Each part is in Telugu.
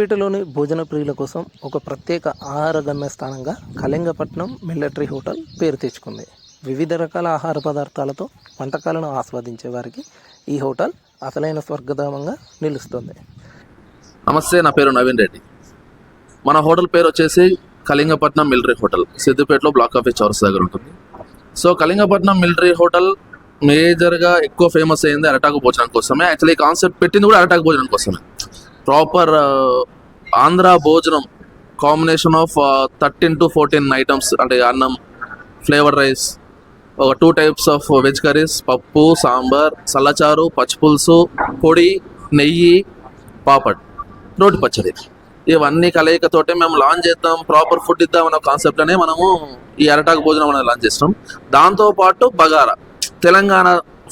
సిద్దిపేటలోని భోజన ప్రియుల కోసం ఒక ప్రత్యేక ఆహార గమ్యస్థానంగా కళింగపట్నం మిలిటరీ హోటల్ పేరు తెచ్చుకుంది. వివిధ రకాల ఆహార పదార్థాలతో వంటకాలను ఆస్వాదించే వారికి ఈ హోటల్ అసలైన స్వర్గధామంగా నిలుస్తుంది. నమస్తే నా పేరు నవీన్ రెడ్డి. మన హోటల్ పేరు వచ్చేసి కళింగపట్నం మిలిటరీ హోటల్. సిద్దిపేటలో బ్లాక్ ఆఫీస్ చౌరస్ దగ్గర ఉంటుంది. సో కళింగపట్నం మిలిటరీ హోటల్ మేజర్గా ఎక్కువ ఫేమస్ అయింది అరటాకు భోజనం కోసమే. యాక్చువల్లీ కాన్సెప్ట్ పెట్టింది కూడా అరటాకు భోజనం కోసమే. ప్రాపర్ ఆంధ్ర భోజనం combination of thirteen to fourteen items అంటే అన్నం ఫ్లేవర్ రైస్ ఒక two types of veg curries పప్పు సాంబార్ సల్లచారు పచ్చిపులుసు పొడి నెయ్యి పాపడ్ రోటి పచ్చడి. ఇవన్నీ కలయికతోటే మేము లాంచ్ చేద్దాం ప్రాపర్ ఫుడ్ ఇద్దాం అనే కాన్సెప్ట్ అనే మనము ఈ అరటాకు భోజనం అనేది లాంచ్ చేస్తున్నాం దాంతోపాటు బగారా. తెలంగాణ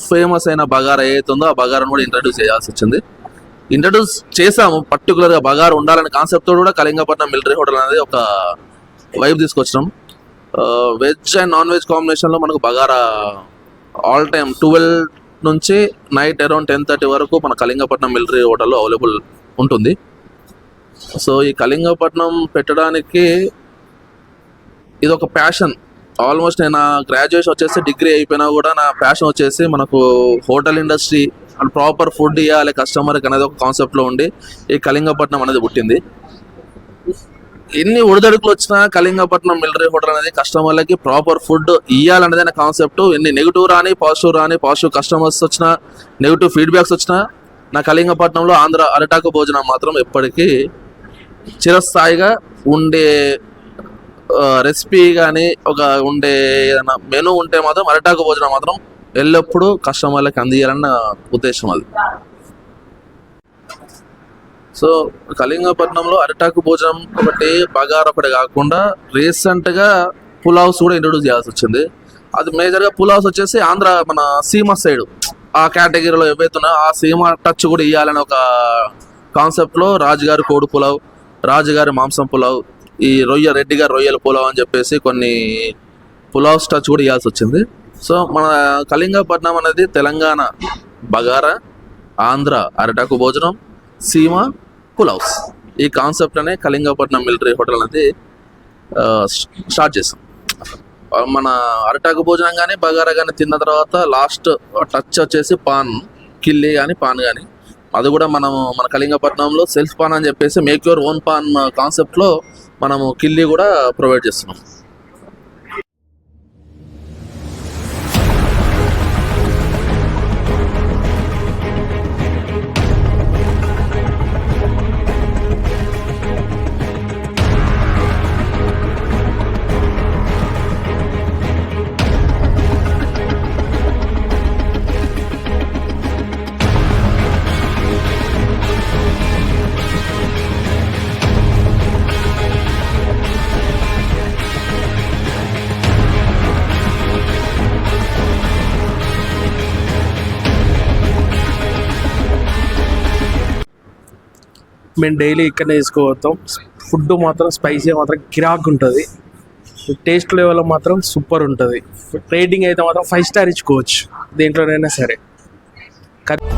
ఫేమస్ అయిన బగారా ఏదైతే ఉందో ఆ బగారాను కూడా ఇంట్రడ్యూస్ చేయాల్సి వచ్చింది. ఇంట్రడ్యూస్ చేసాము పర్టికులర్గా బగారు ఉండాలనే కాన్సెప్ట్ కూడా కళింగపట్నం మిలిటరీ హోటల్ అనేది ఒక వైబ్ తీసుకొచ్చినాం. వెజ్ అండ్ నాన్ వెజ్ కాంబినేషన్లో మనకు బగారా ఆల్ టైమ్ ట్వెల్వ్ నుంచి నైట్ అరౌండ్ టెన్ థర్టీ వరకు మన కళింగపట్నం మిలిటరీ హోటల్లో అవైలబుల్ ఉంటుంది. సో ఈ కళింగపట్నం పెట్టడానికి ఇది ఒక ప్యాషన్ ఆల్మోస్ట్ నేను గ్రాడ్యుయేషన్ వచ్చేసి డిగ్రీ అయిపోయినా కూడా నా ప్యాషన్ వచ్చేసి మనకు hotel industry and proper food ఇవ్వాలి కస్టమర్కి అనేది ఒక కాన్సెప్ట్లో ఉండి ఈ కళింగపట్నం అనేది పుట్టింది. ఎన్ని ఒడిదడుకులు వచ్చినా కళింగపట్నం మిలిటరీ హోటల్ అనేది కస్టమర్లకి ప్రాపర్ ఫుడ్ ఇవ్వాలనేది నా కాన్సెప్ట్ ఎన్ని నెగిటివ్ రాని పాజిటివ్ రాని పాజిటివ్ కస్టమర్స్ వచ్చినా నెగిటివ్ ఫీడ్బ్యాక్స్ వచ్చినా నా కళింగపట్నంలో ఆంధ్ర అరటాకు భోజనం మాత్రం ఎప్పటికీ చిరస్థాయిగా ఉండే రెసిపీ కానీ ఒక ఉండే ఏదైనా మెనూ ఉంటే మాత్రం అరటాకు భోజనం మాత్రం ఎల్లప్పుడూ కస్టమర్లకు అందియాలన్న ఉద్దేశం అది. సో కళింగపట్నంలో అరిటాకు భోజనం ఒకటి బగార్ ఒకటి కాకుండా రీసెంట్గా పులావ్స్ కూడా ఇంట్రొడ్యూస్ చేయాల్సి వచ్చింది. అది మేజర్గా పులావ్స్ వచ్చేసి ఆంధ్ర మన సీమ సైడ్. ఆ కేటగిరీలో ఏవైతే ఆ సీమ టచ్ కూడా ఇవ్వాలని ఒక కాన్సెప్ట్లో రాజుగారి కోడి పులావ్ రాజుగారి మాంసం పులావ్ ఈ రొయ్య రెడ్డి గారి రొయ్యల పులావ్ అని చెప్పేసి కొన్ని పులావ్స్ టచ్ కూడా ఇవ్వాల్సి వచ్చింది. సో మన కళింగపట్నం అనేది తెలంగాణ బగారా ఆంధ్ర అరటాకు భోజనం సీమ పులావ్స్ ఈ కాన్సెప్ట్ అనే కళింగపట్నం మిలిటరీ హోటల్ అనేది స్టార్ట్ చేసాం. మన అరటాకు భోజనం కానీ బగారా కానీ తిన్న తర్వాత లాస్ట్ టచ్ వచ్చేసి పాన్ కిల్లి కానీ పాన్ కానీ అది కూడా మనము మన కళింగపట్నంలో సెల్ఫ్ పాన్ అని చెప్పేసి మేక్ యువర్ ఓన్ పాన్ కాన్సెప్ట్లో మనము కిల్లి కూడా ప్రొవైడ్ చేస్తున్నాం. మేము డైలీ ఇక్కడనే తీసుకోవతాం ఫుడ్ మాత్రం స్పైసీ మాత్రం కిరాక్ ఉంటుంది. టేస్ట్ లెవెల్ మాత్రం సూపర్ ఉంటుంది. రేటింగ్ అయితే మాత్రం ఫైవ్ స్టార్ ఇచ్చుకోవచ్చు. దేంట్లోనైనా సరే. కర్-